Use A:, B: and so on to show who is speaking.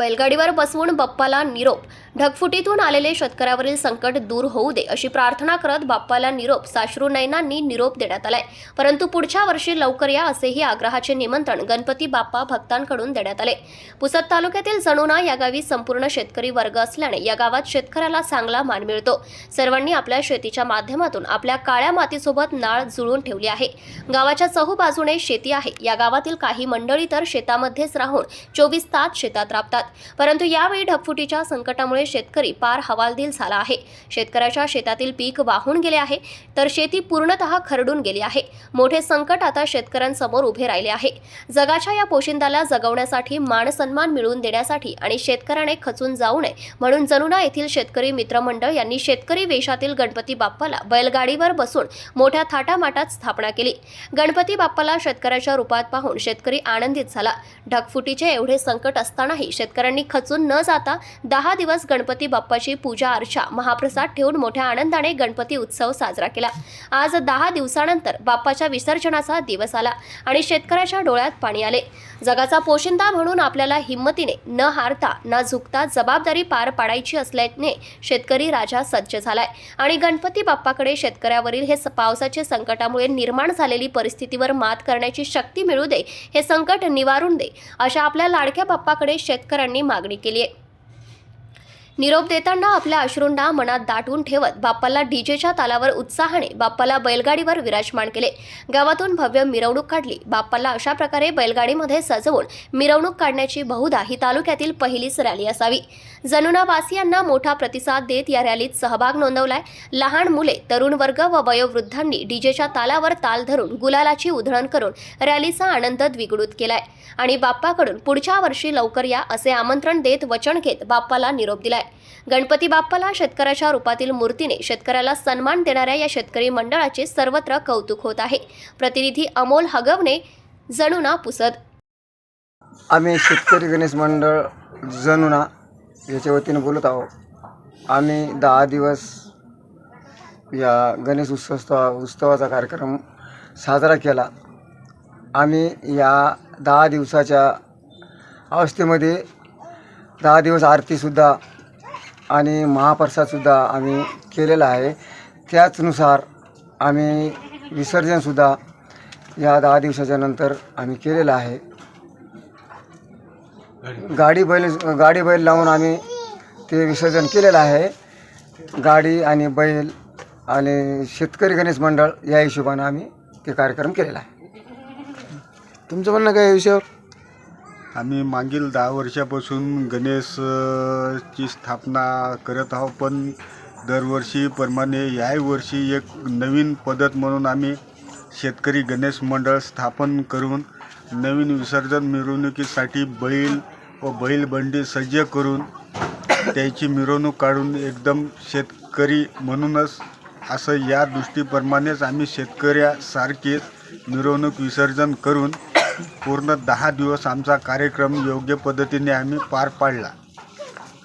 A: बैलगाडीवर बसवून बाप्पाला निरोप ढगफुटीतून आलेले शेतकऱ्यावरील संकट दूर होऊ दे अशी प्रार्थना करत बाप्पाला निरोप साश्रू नयनांनी निरोप देण्यात आलाय. परंतु पुढच्या वर्षी लवकर या असेही आग्रहाचे निमंत्रण गणपती बाप्पा भक्तांकडून देण्यात आले. पुसद तालुक्यातील जणुना या गावी संपूर्ण शेतकरी वर्ग असल्याने या गावात शेतकऱ्याला चांगला मान मिळतो. सर्वांनी आपल्या शेतीच्या माध्यमातून आपल्या काळ्या मातीसोबत नाळ जुळून ठेवली आहे. गावाच्या चहूबाजूने शेती आहे. या गावातील काही मंडळी तर शेतामध्येच राहून चोवीस तास शेतात राबतात. परंतु यावेळी ढगफुटीच्या संकटामुळे शेतकरी पार हवालदिल झाला आहे. शेतकऱ्याच्या शेतातील पीक वाहून गेले आहे तर शेती पूर्णतः खरडून गेली आहे. मोठे संकट आता शेतकऱ्यांसमोर उभे राहिले आहे. जगाच्या या पोशिंदाला जगवण्यासाठी मानसन्मान मिळवून देण्यासाठी आणि शेतकऱ्याने खचून जाऊ नये म्हणून जनुना येथील शेतकरी मित्रमंडळ यांनी शेतकरी वेशातील गणपती बाप्पाला बैलगाडीवर बसून मोठ्या थाटामाटात स्थापना केली. गणपती बाप्पाला शेतकऱ्याच्या रूपात पाहून शेतकरी आनंदित झाला. ढगफुटीचे एवढे संकट असतानाही शेतकऱ्यांनी खचून न जाता दहा दिवस गणपती बाप्पाची पूजा अर्चा महाप्रसाद ठेवून मोठ्या आनंदाने गणपती उत्सव साजरा केला. आज दहा दिवसानंतर बाप्पाच्या विसर्जनाचा दिवस आला आणि शेतकऱ्याच्या डोळ्यात पाणी आले. जगाचा पोशिंदा म्हणून आपल्याला हिंमतीने न हारता न झुकता जबाबदारी पार पाडायची असल्याने शेतकरी राजा सज्ज झालाय. आणि गणपती बाप्पाकडे शेतकऱ्यावरील हे पावसाच्या संकटामुळे निर्माण झालेली परिस्थितीवर मात करण्याची शक्ती मिळू दे हे संकट निवारून दे अशा आपल्या लाडक्या बाप्पाकडे शेतकऱ्यांनी मागणी केली आहे. निरोप देताना आपल्या अश्रूंना मनात दाटून ठेवत बाप्पाला डीजेच्या तालावर उत्साहाने बाप्पाला बैलगाडीवर विराजमान केले. गावातून भव्य मिरवणूक काढली. बाप्पाला अशा प्रकारे बैलगाडीमध्ये सजवून मिरवणूक काढण्याची बहुधा ही तालुक्यातील पहिलीच रॅली असावी. जनुनावासियांना मोठा प्रतिसाद देत या रॅलीत सहभाग नोंदवलाय. लहान मुले तरुण वर्ग व वयोवृद्धांनी डीजेच्या तालावर ताल धरून गुलालाची उधळण करून रॅलीचा आनंद द्विगुणित केलाय. आणि बाप्पाकडून पुढच्या वर्षी लवकर या असे आमंत्रण देत वचन घेत बाप्पाला निरोप दिलाय. गणपती बाप्पाला शेतकऱ्याच्या रूपातील मूर्तीने शेतकऱ्याला सन्मान देणाऱ्या या शेतकरी मंडळाचे सर्वत्र कौतुक होत आहे. प्रतिनिधी अमोल हगवणे जणुना पुसद.
B: आम्ही शेतकरी गणेश मंडळ जणूना याच्या वतीनं बोलत आहोत. आम्ही दहा दिवस या गणेश उत्सव उत्सवाचा कार्यक्रम साजरा केला. आम्ही या दहा दिवसाच्या अवस्थेमध्ये दहा दिवस आरतीसुद्धा आणि महाप्रसादसुद्धा आम्ही केलेला आहे. त्याचनुसार आम्ही विसर्जनसुद्धा या दहा दिवसाच्या नंतर आम्ही केलेलं आहे. गाडी बैल गाडी बैल लावून आम्ही ते विसर्जन केलेलं आहे. गाडी आणि बैल आणि शेतकरी गणेश मंडळ या हिशोबानं आम्ही ते कार्यक्रम केलेला आहे. तुमचं म्हणणं काय या विषयावर?
C: आम्ही मागील दहा वर्षापासून गणेश अ, ची स्थापना करत आहोत पण दरवर्षीप्रमाणे याही वर्षी एक नवीन पद्धत म्हणून आम्ही शेतकरी गणेश मंडळ स्थापन करून नवीन विसर्जन मिरवणुकीसाठी बैल व बैलबंडी सज्ज करून त्याची मिरवणूक काढून एकदम शेतकरी म्हणूनच असं या दृष्टीप्रमाणेच आम्ही शेतकऱ्यासारखीच मिरवणूक विसर्जन करून पूर्ण दहा दिवस आमचा कार्यक्रम योग्य पद्धतीने आम्ही पार पाडला.